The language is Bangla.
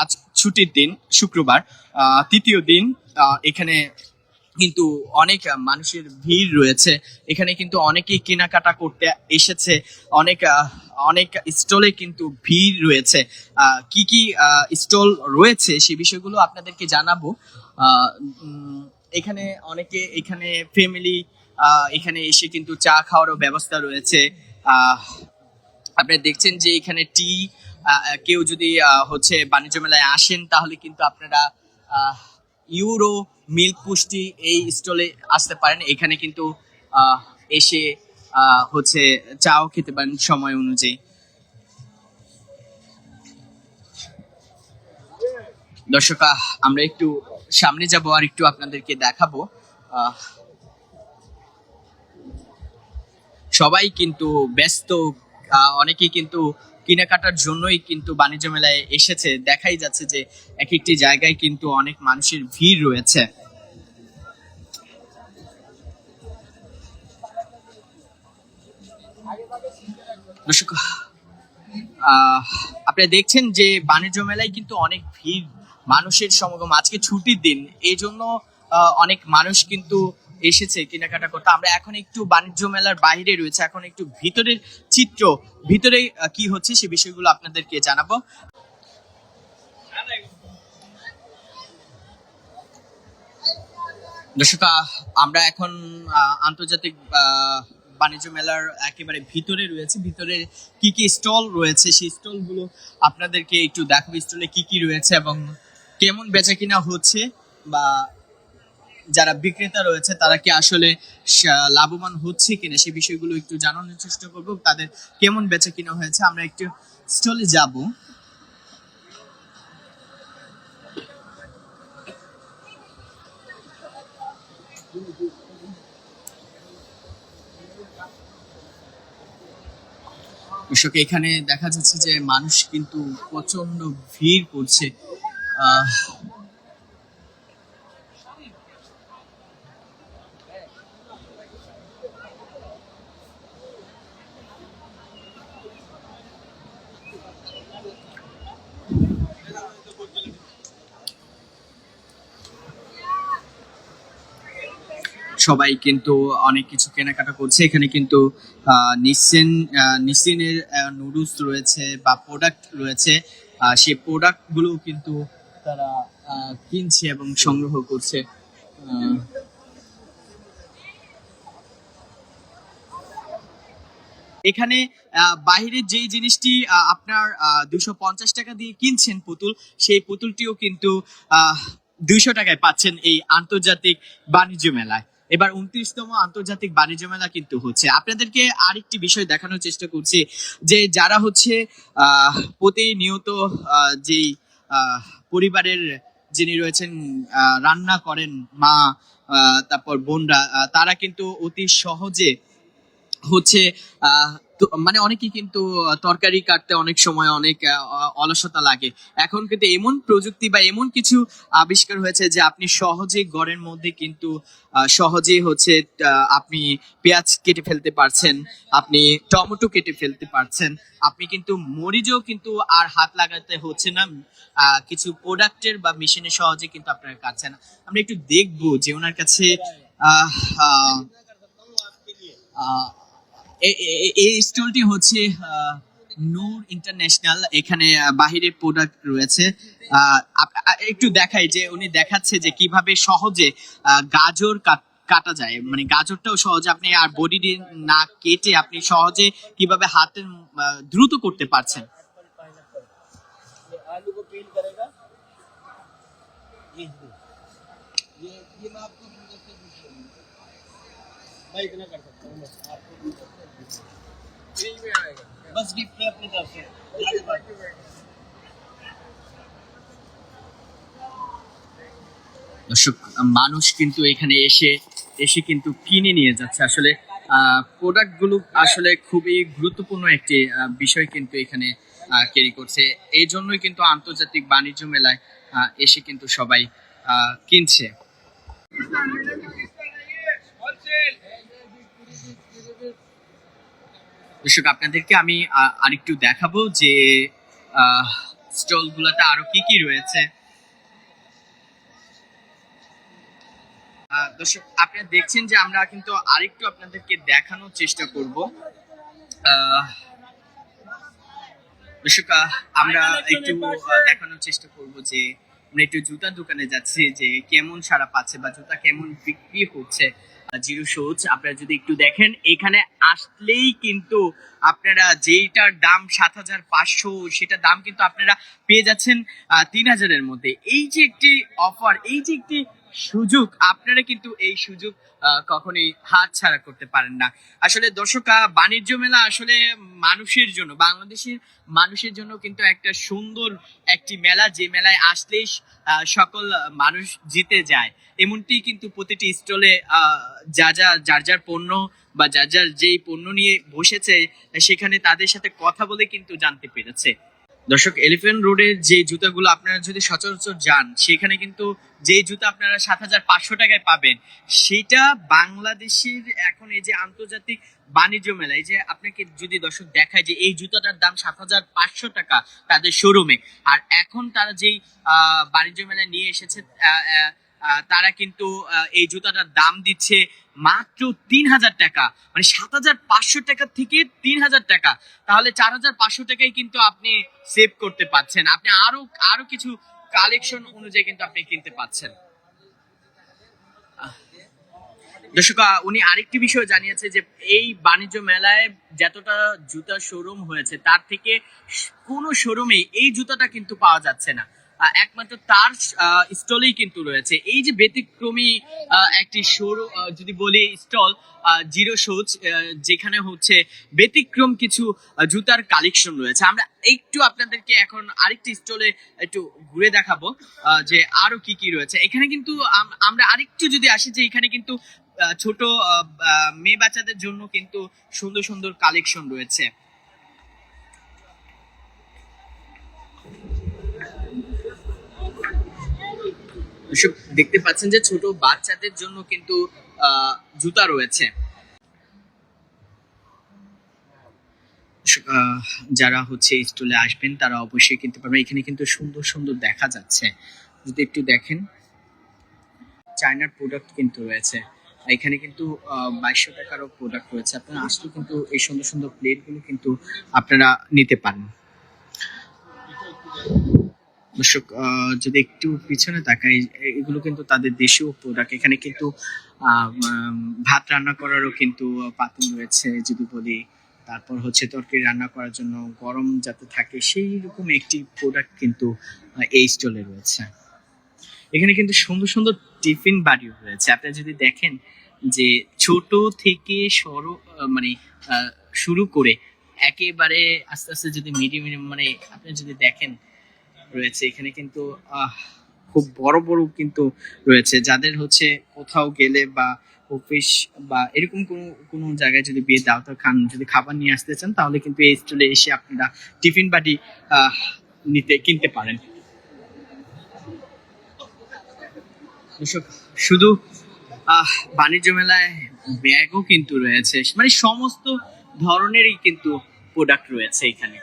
আজ ছুটির দিন, শুক্রবার। তৃতীয় দিন এখানে কিন্তু অনেক মানুষের ভিড় রয়েছে। এখানে কিন্তু অনেকেই কেনাকাটা করতে এসেছে। অনেক অনেক স্টলে কিন্তু ভিড় রয়েছে। কি কি স্টল রয়েছে সে বিষয়গুলো আপনাদেরকে জানাব। এখানে অনেকে, এখানে ফ্যামিলি এখানে এসে কিন্তু চা খাওয়ারও ব্যবস্থা রয়েছে। আপনারা দেখছেন যে এখানে টি কেউ যদি হচ্ছে বাণিজ্য মেলায় আসেন তাহলে কিন্তু আপনারা ইউরো মিল্ক পুষ্টি এই স্টলে আসতে পারেন। এখানে কিন্তু এসে হচ্ছে চাও খেতে পারেন সময় অনুযায়ী। দর্শক আমরা একটু সামনে যাব আর একটু আপনাদেরকে দেখাবো। সবাই কিন্তু ব্যস্ত আহ, অনেকেই কিন্তু কেনাকাটার জন্যই কিন্তু বাণিজ্য মেলায় এসেছে। দেখাই যাচ্ছে যে এক একটি জায়গায় কিন্তু অনেক মানুষের ভিড় রয়েছে। দর্শক আপনারা দেখছেন যে বাণিজ্য মেলায় কিন্তু অনেক ভিড় মানুষের সমাগম। আজকে ছুটির দিন এই জন্য অনেক মানুষ কিন্তু এসেছে কেনাকাটা করতে। আমরা এখন একটু বাণিজ্য মেলার বাইরে রয়েছে, এখন একটু ভিতরের চিত্র ভিতরে কি হচ্ছে সে বিষয়গুলো আপনাদেরকে জানাব। দর্শক আমরা এখন আন্তর্জাতিক বাণিজ্য মেলার একেবারে ভিতরে রয়েছে। ভিতরে কি কি স্টল রয়েছে, সেই স্টলগুলো আপনাদেরকে একটু দেখাবো। স্টলে কি কি রয়েছে এবং কেমন বেচা কিনা হচ্ছে বা যারা বিক্রেতা রয়েছে, তারা কি আসলে লাভবান হচ্ছে কিনা সে বিষয়গুলো একটু জানানোর চেষ্টা করব। তাদের কেমন বেচা কিনা হয়েছে, আমরা একটু স্টলে যাব। দর্শক এখানে দেখা যাচ্ছে যে মানুষ কিন্তু প্রচণ্ড ভিড় করছে। আহ সবাই কিন্তু অনেক কিছু কেনাকাটা করছে। এখানে কিন্তু নিসিন নিসিনের নুডলস রয়েছে বা প্রোডাক্ট রয়েছে। সেই প্রোডাক্টগুলো কিন্তু তারা কিনছে এবং সংগ্রহ করছে। এখানে আহ, বাইরের যেই জিনিসটি আপনার দুশো পঞ্চাশ টাকা দিয়ে কিনছেন পুতুল সেই পুতুলটিও কিন্তু দুইশো টাকায় পাচ্ছেন এই আন্তর্জাতিক বাণিজ্য মেলায়। এবার উনত্রিশতম আন্তর্জাতিক বাণিজ্য মেলা কিন্তু হচ্ছে। আপনাদেরকে আরেকটি বিষয় দেখানোর চেষ্টা করছি যে যারা হচ্ছে প্রতিনিয়ত যেই পরিবারের যিনি রয়েছেন রান্না করেন মা তারপর বোনরা তারা কিন্তু অতি সহজে হচ্ছে মানে অনেকেই কিন্তু তরকারি কাটতে অনেক সময় অনেক অলসতা লাগে। এখন কিন্তু এমন প্রযুক্তি বা এমন কিছু আবিষ্কার হয়েছে যে আপনি সহজেই ঘরের মধ্যে কিন্তু সহজেই হচ্ছে আপনি পেঁয়াজ কেটে ফেলতে পারছেন আপনি টমেটো কেটে ফেলতে পারছেন আপনি কিন্তু মরিচও কিন্তু আর হাত লাগাতে হচ্ছে না কিছু প্রোডাক্টের বা মেশিনের সহজে কিন্তু আপনার কাটছেন আমরা একটু দেখব যে ওনার কাছে আহ, এই স্টলটি হচ্ছে আহ, নূর ইন্টারন্যাশনাল এখানে আহ, বাহিরের প্রোডাক্ট রয়েছে আহ, আপ- আ- একটু দেখাই যে উনি দেখাচ্ছে যে কিভাবে সহজে আহ, গাজর কাট- কাটা যায় মানে গাজরটাও সহজে আপনি আর বডি না কেটে আপনি সহজে কিভাবে হাতের আহ, দ্রুত করতে পারছেন ये आलू को पील करेगा ये ये ये मैं आपको पूरा से पूछ रहा हूँ मैं इतना कर सकता हूँ बस आपको पूरा से पूछ रहा हूँ। फ्री में आएगा बस गिफ्ट है अपनी तरफ से आगे बढ़। দর্শক মানুষ কিন্তু এখানে এসে এসে কিন্তু কিনে নিয়ে যাচ্ছে আসলে প্রোডাক্ট গুলো আসলে খুবই গুরুত্বপূর্ণ একটি আহ, বিষয় কিন্তু এখানে ক্যারি করছে এই জন্যই কিন্তু আন্তর্জাতিক বাণিজ্য মেলায় আহ, এসে কিন্তু সবাই আহ, কিনছে দর্শক আপনাদেরকে আমি আরেকটু দেখাবো যে স্টল গুলাতে আরও কি কি রয়েছে। দর্শক আপনারা দেখছেন যে আমরা কিন্তু আরেকটু আপনাদেরকে দেখানোর চেষ্টা করব। দর্শক আমরা একটু দেখানোর চেষ্টা করব যে আমরা একটু জুতার দোকানে যাচ্ছি যে কেমন সারা পাচ্ছে বা জুতা কেমন বিক্রি হচ্ছে। জিরো শোজ আপনারা যদি একটু দেখেন, এখানে আসলেই কিন্তু আপনারা যেইটার দাম সাত হাজার পাঁচশো সেটার দাম কিন্তু আপনারা পেয়ে যাচ্ছেন তিন হাজারের মধ্যে। এই যে একটি অফার এই যে একটি সুযোগ, আপনারা কিন্তু এই সুযোগ কখনোই হাত ছাড়া করতে পারেন না। আসলে দর্শক বাণিজ্য মেলা আসলে মানুষের জন্য, বাংলাদেশের মানুষের জন্য কিন্তু একটা সুন্দর একটি মেলা, যে মেলায় আসলেই সকল মানুষ জিতে যায়। এমনটি কিন্তু প্রতিটি স্টলে যা যা, যার যার পণ্য বা যার যার যেই পণ্য নিয়ে বসেছে, সেখানে তাদের সাথে কথা বলে কিন্তু জানতে পেরেছে। দর্শক এলিফেন্ট রোডের যে জুতাগুলো আপনারা যদি সচরাচর যান, সেখানে কিন্তু যে জুতা আপনারা সাত হাজার পাঁচশো টাকায় পাবেন, সেটা বাংলাদেশের এখন এই যে আন্তর্জাতিক বাণিজ্য মেলায় যে আপনাকে যদি দর্শক দেখায় যে এই জুতাটার দাম সাত হাজার পাঁচশো টাকা তাদের শোরুমে আর এখন তারা যেই বাণিজ্য মেলায় নিয়ে এসেছে তারা কিন্তু এই জুতাটার দাম দিচ্ছে মাত্র তিন হাজার টাকা। মানে সাত হাজার পাঁচশো টাকা থেকে তিন হাজার টাকা। তাহলে চার হাজার পাঁচশো টাকায় কিন্তু আপনি সেভ করতে পারছেন। আপনি আরও আরও কিছু কালেকশন অনুযায়ী কিন্তু আপনি কিনতে পাচ্ছেন দর্শক উনি আরেকটি বিষয় জানিয়েছে যে এই বাণিজ্য মেলায় যতটা জুতা শোরুম হয়েছে, তার থেকে কোন শোরুমে এই জুতাটা কিন্তু পাওয়া যাচ্ছে না। একমাত্র তার স্টলেই কিন্তু রয়েছে। এই যে ব্যতিক্রমী একটি শোরুম যদি বলি স্টল জিরো শোজ যেখানে হচ্ছে ব্যতিক্রম কিছু জুতার কালেকশন রয়েছে। আমরা একটু আপনাদেরকে এখন আরেকটি স্টলে একটু ঘুরে দেখাবো যে আরও কি কি রয়েছে। এখানে কিন্তু আমরা আরেকটু যদি আসি, যে এখানে কিন্তু ছোট মেয়ে বাচ্চাদের জন্য কিন্তু সুন্দর সুন্দর কালেকশন রয়েছে। দেখতে পাচ্ছেন যে ছোট বাচ্চাদের জন্য কিন্তু জুতা রয়েছে। যারা হচ্ছে স্টলে আসবেন, তারা অবশ্যই কিনতে পারবেন। এখানে কিন্তু সুন্দর সুন্দর দেখা যাচ্ছে। যদি একটু দেখেন, চায়নার প্রোডাক্ট কিন্তু রয়েছে। এখানে কিন্তু বাইশশো টাকারও প্রোডাক্ট রয়েছে। আপনারা আসলে কিন্তু এই সুন্দর সুন্দর প্লেটগুলো কিন্তু আপনারা নিতে পারেন। দর্শক যদি একটু পিছনে তাকাই এগুলো কিন্তু তাদের দেশীয় প্রোডাক্ট এখানে কিন্তু ভাত রান্না করারও কিন্তু পাতিল রয়েছে, যদি বলি। তারপর হচ্ছে তরকারি রান্না করার জন্য গরম যাতে থাকে, সেই রকম একটি প্রোডাক্ট কিন্তু এই স্টলে রয়েছে। এখানে কিন্তু সুন্দর সুন্দর টিফিন বাড়িও রয়েছে। আপনি যদি দেখেন যে ছোট থেকে সরো মানে শুরু করে একেবারে আস্তে আস্তে যদি মিডিয়াম মানে আপনি যদি দেখেন রয়েছে। এখানে কিন্তু খুব বড় বড় কিন্তু রয়েছে। যাদের হচ্ছে কোথাও গেলে বা অফিস বা এরকম কোনো কোনো জায়গায় যদি বিয়ে দাওয়াত খান, যদি খাবার নিয়ে আসতে চান, তাহলে কিন্তু এই স্টলে এসে আপনারা টিফিন বাটি নিতে, কিনতে পারেন। শুধু বাণিজ্য মেলায় ব্যাগও কিন্তু রয়েছে। মানে সমস্ত ধরনেরই কিন্তু প্রোডাক্ট রয়েছে এখানে।